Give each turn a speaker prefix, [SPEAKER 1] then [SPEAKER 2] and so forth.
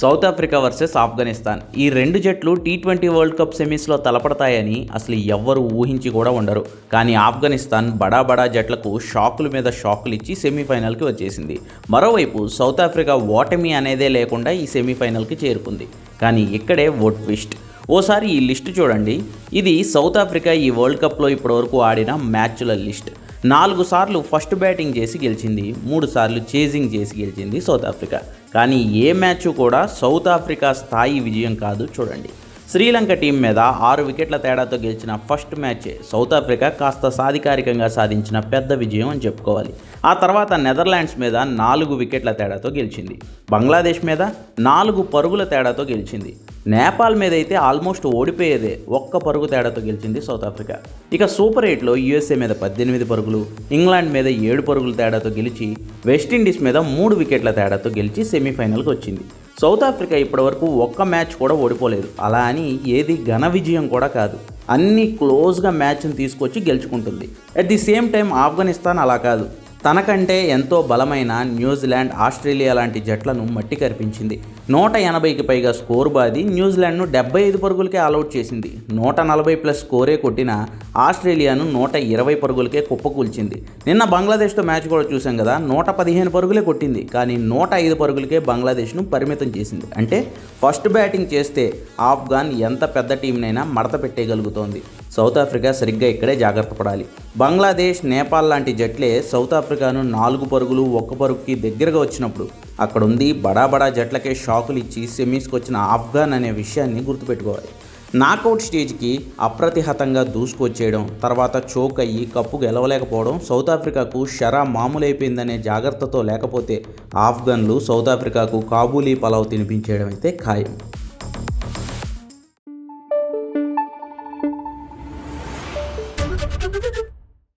[SPEAKER 1] South Africa versus Afghanistan. ఈ రెండు జట్లు టీ ట్వంటీ వరల్డ్ కప్ సెమీస్లో తలపడతాయని అసలు ఎవ్వరు ఊహించి కూడా ఉండరు. కానీ ఆఫ్ఘనిస్తాన్ బడా బడా జట్లకు షాకుల మీద షాకులు ఇచ్చి సెమీఫైనల్కి వచ్చేసింది. మరోవైపు సౌత్ ఆఫ్రికా ఓటమి అనేదే లేకుండా ఈ సెమీఫైనల్కి చేరుకుంది. కానీ ఇక్కడే ఓ ట్విస్ట్. ఓసారి ఈ లిస్ట్ చూడండి. ఇది సౌత్ ఆఫ్రికా ఈ వరల్డ్ కప్లో ఇప్పటివరకు ఆడిన మ్యాచ్ల లిస్ట్. నాలుగు సార్లు ఫస్ట్ బ్యాటింగ్ చేసి గెలిచింది మూడు సార్లు చేజింగ్ చేసి గెలిచింది సౌత్ ఆఫ్రికా. కానీ ఏ మ్యాచ్ కూడా సౌత్ ఆఫ్రికా స్థాయి విజయం కాదు చూడండి. శ్రీలంక టీం మీద ఆరు వికెట్ల తేడాతో గెలిచిన ఫస్ట్ మ్యాచే సౌత్ ఆఫ్రికా కాస్త సాధికారికంగా సాధించిన పెద్ద విజయం అని చెప్పుకోవాలి. ఆ తర్వాత నెదర్లాండ్స్ మీద నాలుగు వికెట్ల తేడాతో గెలిచింది. బంగ్లాదేశ్ మీద నాలుగు పరుగుల తేడాతో గెలిచింది. నేపాల్ మీద అయితే ఆల్మోస్ట్ ఓడిపోయేదే ఒక్క పరుగు తేడాతో గెలిచింది సౌత్ ఆఫ్రికా. ఇక సూపర్ ఎయిట్లో యూఎస్ఏ మీద పద్దెనిమిది పరుగులు ఇంగ్లాండ్ మీద ఏడు పరుగుల తేడాతో గెలిచి వెస్టిండీస్ మీద మూడు వికెట్ల తేడాతో గెలిచి సెమీఫైనల్కి వచ్చింది. సౌత్ ఆఫ్రికా ఇప్పటివరకు ఒక్క మ్యాచ్ కూడా ఓడిపోలేదు. అలా అని ఏది ఘన విజయం కూడా కాదు. అన్ని క్లోజ్గా మ్యాచ్ని తీసుకొచ్చి గెలుచుకుంటుంది. At the same time Afghanistan అలా కాదు. తనకంటే ఎంతో బలమైన న్యూజిలాండ్ ఆస్ట్రేలియా లాంటి జట్లను మట్టి కరిపించింది నూట ఎనభైకి పైగా స్కోర్ బాది న్యూజిలాండ్ను డెబ్బై ఐదు పరుగులకే ఆల్అవుట్ చేసింది. నూట నలభై ప్లస్ స్కోరే కొట్టిన ఆస్ట్రేలియాను నూట ఇరవై పరుగులకే కుప్పకూల్చింది. నిన్న బంగ్లాదేశ్తో మ్యాచ్ కూడా చూసాం కదా నూట పదిహేను పరుగులే కొట్టింది. కానీ నూట ఐదు పరుగులకే బంగ్లాదేశ్ను పరిమితం చేసింది. అంటే ఫస్ట్ బ్యాటింగ్ చేస్తే ఆఫ్ఘాన్ ఎంత పెద్ద టీంనైనా మడత పెట్టేయగలుగుతోంది. సౌత్ ఆఫ్రికా సరిగ్గా ఇక్కడే జాగ్రత్త పడాలి. బంగ్లాదేశ్ నేపాల్ లాంటి జట్లే సౌత్ ఆఫ్రికాను నాలుగు పరుగులు ఒక్క పరుగుకి దగ్గరగా వచ్చినప్పుడు అక్కడ ఉంది బడా బడా జట్లకే షాకులు ఇచ్చి సెమీస్కి వచ్చిన ఆఫ్ఘాన్ అనే విషయాన్ని గుర్తుపెట్టుకోవాలి నాకౌట్ స్టేజ్కి అప్రతిహతంగా దూసుకొచ్చేయడం తర్వాత చోక్ అయ్యి కప్పు గెలవలేకపోవడం సౌత్ ఆఫ్రికాకు షరా మామూలైపోయిందనే జాగ్రత్తతో లేకపోతే ఆఫ్ఘన్లు సౌత్ ఆఫ్రికాకు కాబూలీ పలావ్ తినిపించేయడం అయితే ఖాయం
[SPEAKER 2] Thank you.